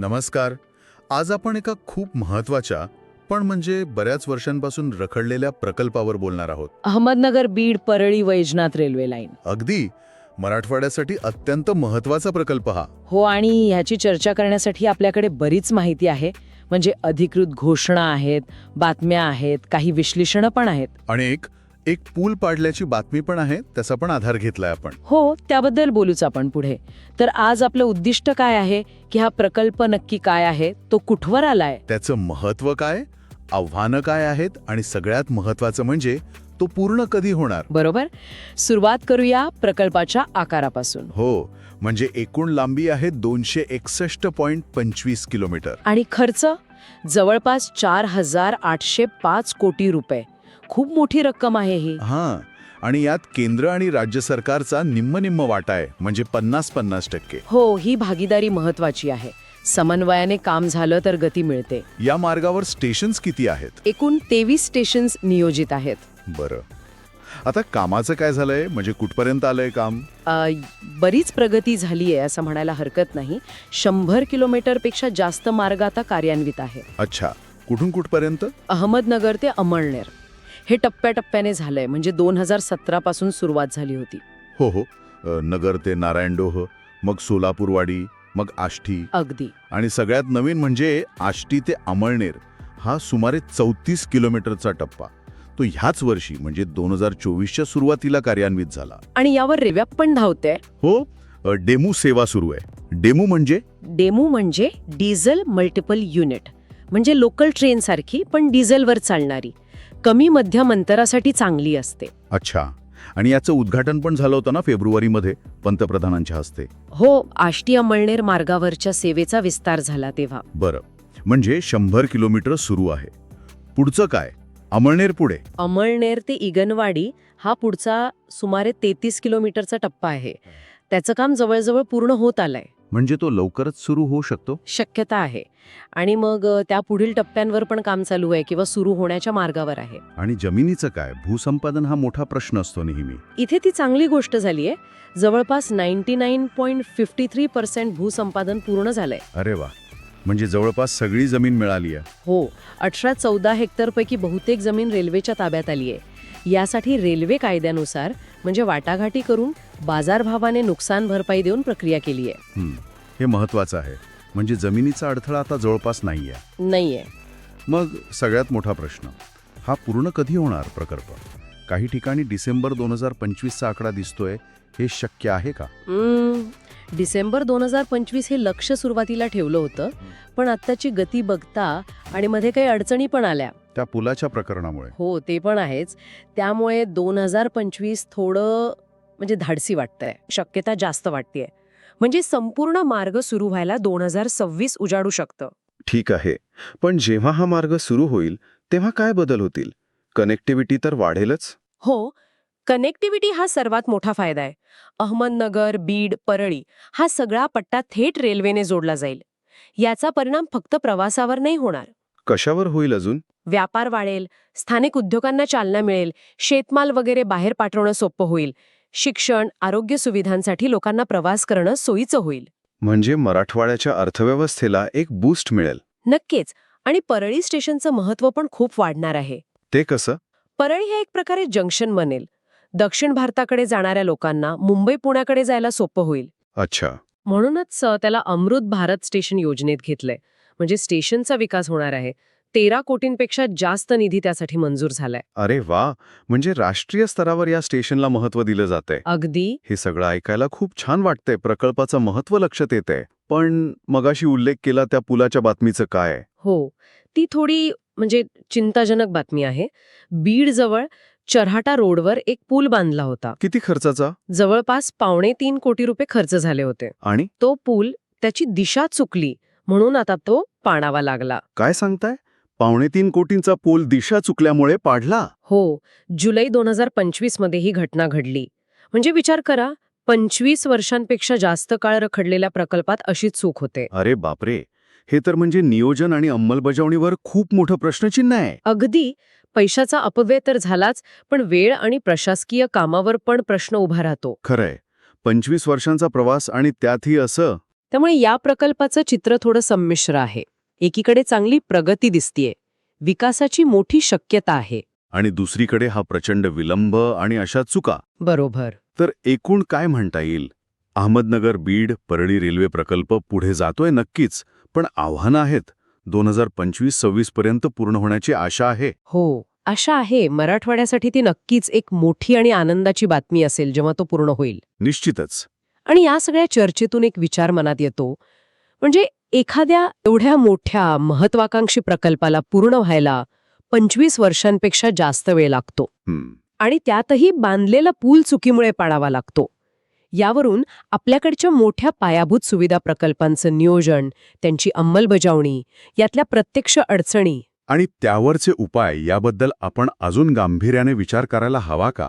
नमस्कार. आज आपण एका खूप महत्त्वाच्या पण म्हणजे बऱ्याच वर्षांपासून रखडलेल्या प्रकल्पावर बोलणार आहोत. Ahmednagar Beed Parli Vaijnath railway line. अगदी. मराठवाड्यासाठी अत्यंत महत्त्वाचा प्रकल्प हा. हो आणि ह्याची चर्चा करण्यासाठी आपल्याकडे बरीच माहिती आहे. म्हणजे अधिकृत घोषणा आहेत बातम्या आहेत काही विश्लेषणं पण आहेत. आणि एक एक पूल पाडल्याची बातमी पण आहे त्याचा पण आधार घेतलाय आपण. हो त्याबद्दल बोलूच आपण पुढे. तर आज आपलं उद्दिष्ट काय आहे? की हा प्रकल्प नक्की काय आहे? तो कुठवर आलाय? त्याचं महत्त्व काय? आव्हानं काय आहेत? आणि सगळ्यात महत्वाचं म्हणजे तो पूर्ण कधी होणार? बरोबर? सुरुवात करूया प्रकल्पाच्या आकारापासून. हो म्हणजे एकूण लांबी आहे दोनशे एकसष्ट पॉइंट पंचवीस किलोमीटर. आणि खर्च? जवळपास चार हजार आठशे पाच कोटी रुपये. खूप मोठी रक्कम आहे ही. हां आणि यात केंद्र आणि राज्य सरकारचा निम्म निम्म वाटा आहे म्हणजे पन्नास पन्नास टक्के. हो ही भागीदारी महत्वाची आहे. समन्वयाने काम झालं तर गती मिळते. या मार्गावर स्टेशन्स किती आहेत? एकूण तेवीस स्टेशन्स नियोजित आहेत. बरं. आता कामाचं काय झालंय? म्हणजे कुठपर्यंत आलंय काम? अ, बरीच प्रगती झाली आहे असं म्हणायला हरकत नाही. शंभर किलोमीटरपेक्षा जास्त मार्ग आता कार्यान्वित आहे अच्छा. कुठून कुठपर्यंत? अहमदनगर ते अमळनेर. हे टप्प्याटप्प्याने झालंय. म्हणजे दोन हजार सतरा पासून सुरुवात झाली होती. हो हो. अ, नगर ते नारायणडोह मग सोलापूरवाडी मग आष्टी. अगदी. आणि सगळ्यात नवीन म्हणजे आष्टी ते अमळनेर हा सुमारे चौतीस किलोमीटरचा टप्पा. तो ह्याच वर्षी म्हणजे दोन हजार चोवीसच्या सुरुवातीला कार्यान्वित झाला. आणि यावर रेव्या पण धावते हो अ, डेमू सेवा सुरू आहे. डेमू म्हणजे? डेमो म्हणजे डिझेल मल्टिपल युनिट. म्हणजे लोकल ट्रेन सारखी पण डिझेलवर चालणारी. कमी मध्यम अंतरासाठी चांगली असते. अच्छा. आणि याचं उद्घाटन पण झालं होतं ना फेब्रुवारीमध्ये पंतप्रधानांच्या हस्ते? हो आष्टी अमळनेर मार्गावरच्या सेवेचा विस्तार झाला तेव्हा. बरं. म्हणजे शंभर किलोमीटर सुरू आहे. पुढचं काय? अमळनेर पुढे? अमळनेर ते इगनवाडी हा पुढचा सुमारे तेहतीस किलोमीटरचा टप्पा आहे. त्याचं काम जवळजवळ पूर्ण होत आलंय. म्हणजे तो लवकरच सुरू होऊ शकतो? शक्यता आहे. आणि मग अ, त्या पुढील टप्प्यांवर पण काम चालू आहे किंवा सुरू होण्याच्या मार्गावर आहे. आणि जमिनीचं काय? भूसंपादन हा मोठा प्रश्न असतो नेहमी. इथे ती चांगली गोष्ट झाली आहे. जवळपास ninety nine point fifty three percent भूसंपादन पूर्ण झालंय. अरे वा. म्हणजे जवळपास सगळी जमीन मिळाली आहे. हो. अठरा चौदा हेक्टरपैकी बहुतेक जमीन रेल्वेच्या ताब्यात आली आहे. यासाठी रेल्वे कायद्यानुसार म्हणजे वाटाघाटी करून बाजारभावाने नुकसान भरपाई देऊन प्रक्रिया केली आहे. हं, महत्वाचं आहे. म्हणजे जमिनीचा अडथळा आता जवळपास नाही आहे नाहीये. मग सगळ्यात मोठा प्रश्न. हा पूर्ण कधी होणार प्रकल्प? काही ठिकाणी डिसेंबर दोन हजार पंचवीसचा आकडा दिसतोय. हे शक्य आहे का? डिसेंबर दोन हजार पंचवीस हे लक्ष सुरुवातीला ठेवलं होतं. पण आत्ताची गती बघता आणि मध्ये काही अडचणी पण आल्या. त्या पुलाच्या प्रकरणामुळे. हो ते पण आहेच. त्यामुळे दोन हजार पंचवीस थोडं म्हणजे धाडसी वाटतंय. शक्यता जास्त वाटतेय. म्हणजे संपूर्ण मार्ग सुरू व्हायला दोन हजार सव्वीस उजाडू शकतं. ठीक आहे. पण जेव्हा हा मार्ग सुरू होईल तेव्हा काय बदल होतील? कनेक्टिव्हिटी तर वाढेलच. हो कनेक्टिव्हिटी हा सर्वात मोठा फायदा आहे. अहमदनगर बीड परळी हा सगळा पट्टा थेट रेल्वेने जोडला जाईल. याचा परिणाम फक्त प्रवासावर नाही होणार. कशावर होईल अजून? व्यापार वाढेल स्थानिक उद्योगांना चालना मिळेल शेतमाल वगैरे बाहेर पाठवणं सोपं होईल. शिक्षण आरोग्य सुविधांसाठी लोकांना प्रवास करणं सोयीचं होईल. म्हणजे मराठवाड्याच्या अर्थव्यवस्थेला एक बूस्ट मिळेल. नक्कीच. आणि परळी स्टेशनचं महत्त्व पण खूप वाढणार आहे. ते कसं? परळी हे एक प्रकारे जंक्शन बनेल. दक्षिण भारताकडे जाणाऱ्या लोकांना मुंबई पुण्याकडे जायला सोपं होईल. अच्छा. म्हणूनच त्याला अमृत भारत स्टेशन योजनेत घेतलंय. म्हणजे स्टेशनचा विकास होणार आहे. तेरा कोटींपेक्षा जास्त निधी त्यासाठी मंजूर झालाय. अरे वा! म्हणजे राष्ट्रीय स्तरावर या स्टेशनला महत्त्व दिलं जातंय. अगदी. हे सगळं ऐकायला खूप छान वाटतंय. प्रकल्पाचं महत्त्व लक्षात येतंय. पण मगाशी उल्लेख केला त्या पुलाच्या बातमीचं काय? हो. ती थोडी म्हणजे चिंताजनक बातमी आहे. बीड जवळ चऱ्हाटा रोडवर एक पूल बांधला होता. किती खर्चाचा? जवळपास पावणे तीन कोटी रुपये खर्च झाले होते. आणि? तो पूल त्याची दिशा चुकली म्हणून आता तो पाणावा लागला. काय सांगताय? पावणे तीन कोटींचा पूल दिशा चुकल्यामुळे पाडला. हो जुलै दोन हजार पंचवीसमध्ये ही घटना घडली. म्हणजे विचार करा पंचवीस वर्षांपेक्षा जास्त काळ रखडलेल्या प्रकल्पात अशी चूक होते. अरे बापरे! हे तर म्हणजे नियोजन आणि अंमलबजावणीवर खूप मोठं प्रश्नचिन्ह आहे. अगदी! पैशाचा अपव्यय तर झालाच पण वेळ आणि प्रशासकीय कामावर पण प्रश्न उभा राहतो. खरंय. पंचवीस वर्षांचा प्रवास आणि त्यातही असं. त्यामुळे या प्रकल्पाचं चित्र थोडं संमिश्र आहे. एकीकडे चांगली प्रगती दिसतीये. विकासाची मोठी शक्यता आहे. आणि दुसरीकडे हा प्रचंड विलंब आणि अशा चुका. बरोबर. तर एकूण काय म्हणता येईल? अहमदनगर बीड परळी रेल्वे प्रकल्प पुढे जातोय नक्कीच पण आव्हानं आहेत. दोन हजार पंचवीस सव्वीस पर्यंत पूर्ण होण्याची आशा आहे. हो आशा आहे. मराठवाड्यासाठी ती नक्कीच एक मोठी आणि आनंदाची बातमी असेल जेव्हा तो पूर्ण होईल. निश्चितच. आणि या सगळ्या चर्चेतून एक विचार मनात येतो. म्हणजे एखाद्या एवढ्या मोठ्या महत्वाकांक्षी प्रकल्पाला पूर्ण व्हायला पंचवीस वर्षांपेक्षा जास्त वेळ लागतो. आणि त्यातही बांधलेला पूल चुकीमुळे पाडावा लागतो. यावरून आपल्याकडच्या मोठ्या पायाभूत सुविधा प्रकल्पांचं नियोजन त्यांची अंमलबजावणी यातल्या प्रत्यक्ष अडचणी. आणि त्यावरचे उपाय याबद्दल आपण अजून गांभीर्याने विचार करायला हवा का?